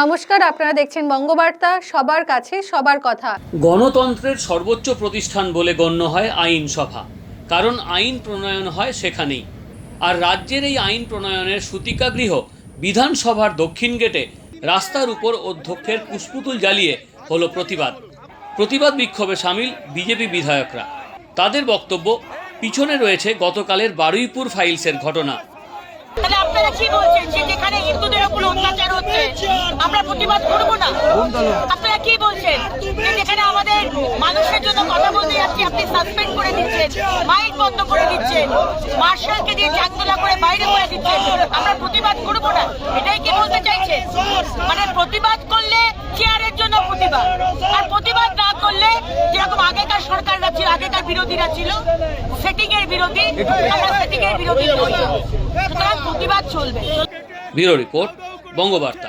নমস্কার আপনারা দেখছেন বঙ্গবার্তা সবার কাছে সবার কথা। গণতন্ত্রের সর্বোচ্চ প্রতিষ্ঠান বলে গণ্য হয় আইনসভা কারণ আইন প্রণয়ন হয় সেখানেই। আর রাজ্যের এই আইন প্রণয়নের সূতিকাগৃহ বিধানসভার দক্ষিণ গেটে রাস্তার উপর অধ্যক্ষের পুষ্পুতুল জ্বালিয়ে হলো প্রতিবাদ। প্রতিবাদ বিক্ষোভে সামিল বিজেপি বিধায়করা। তাদের বক্তব্য পিছনে রয়েছে গতকালের বারুইপুর ফাইলসের ঘটনা। আপনারা কি বলছেন? আমরা প্রতিবাদ করব না। আপনারা কি বলছেন? যেখানে আমাদের মানুষের জন্য কথা বলতে যাচ্ছি আপনি সাসপেন্ড করে দিচ্ছেন মাইক বন্ধ করে দিচ্ছেন মার্শালকে দিয়ে চাকদোলা করে বাইরে করে দিচ্ছেন আমরা প্রতিবাদ করব না। এটাই কি বলতে চাইছে? মানে প্রতিবাদ করলে চেয়ারের জন্য প্রতিবাদ। আর প্রতিবাদ না করলে যেরকম আগেকার সরকাররা ছিল আগেকার বিরোধীরা ছিল সেটিং এর বিরোধী আমরা সেটিং এর বিরোধী নই। সুতরাং প্রতিবাদ চলবে। Bureau report Bangabarta.